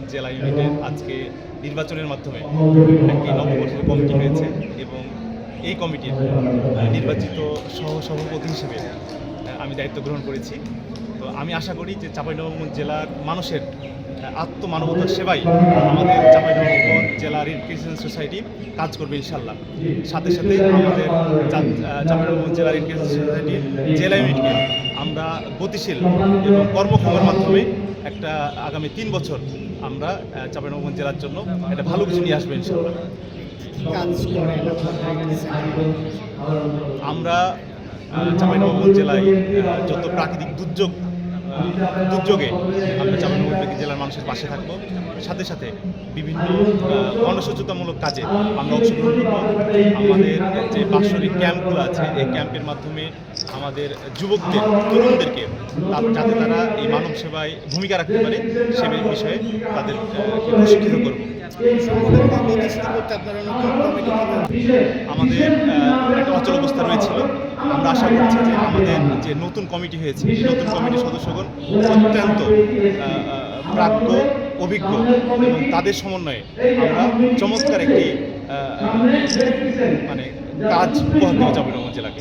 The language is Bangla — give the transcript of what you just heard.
চাঁপাইনবাবগঞ্জ জেলা ইউনিটের আজকে নির্বাচনের মাধ্যমে একটি নবগঠিত কমিটি হয়েছে এবং এই কমিটির নির্বাচিত সহ সভাপতি হিসেবে আমি দায়িত্ব গ্রহণ করেছি। তো আমি আশা করি যে চাঁপাইনবাবগঞ্জ জেলার মানুষের আত্মমানবতার সেবাই আমাদের চাঁপাইনবাবগঞ্জ জেলা রেড ক্রিসেন্ট সোসাইটি কাজ করবে ইনশাল্লাহ সাথে সাথে আমাদের চাঁপাইনবাবগঞ্জ জেলা রেড ক্রিসেন্ট সোসাইটি জেলা ইউনিটকে আমরা গতিশীল এবং কর্মক্ষমের মাধ্যমে একটা আগামী তিন বছর আমরা চাঁপাইনবাবগঞ্জ জেলার জন্য একটা ভালো কিছু নিয়ে আসব ইনশাল্লাহ আমরা চাঁপাইনবাবগঞ্জ জেলায় যত প্রাকৃতিক দুর্যোগ দুর্যোগে আমরা চাঁপাইনবাবগঞ্জ জেলার মানুষের পাশে থাকব। সাথে সাথে বিভিন্ন গণসচেতনমূলক কাজে আমরা অংশগ্রহণ করব। আমাদের যে বাৎসরিক ক্যাম্পগুলো আছে এই ক্যাম্পের মাধ্যমে আমাদের যুবকদের তরুণদেরকে যাতে তারা এই মানব সেবায় ভূমিকা রাখতে পারে সে বিষয়ে তাদের প্রশিক্ষিত করব। আমাদের একটা অচল অবস্থা রয়েছিল। আশা করছি যে আমাদের যে নতুন কমিটি হয়েছে এই নতুন কমিটির সদস্যগণ অত্যন্ত প্রাপ্য অভিজ্ঞ এবং তাদের সমন্বয়ে আমরা চমৎকার একটি মানে কাজ উপহার দিয়ে যাব জেলাকে।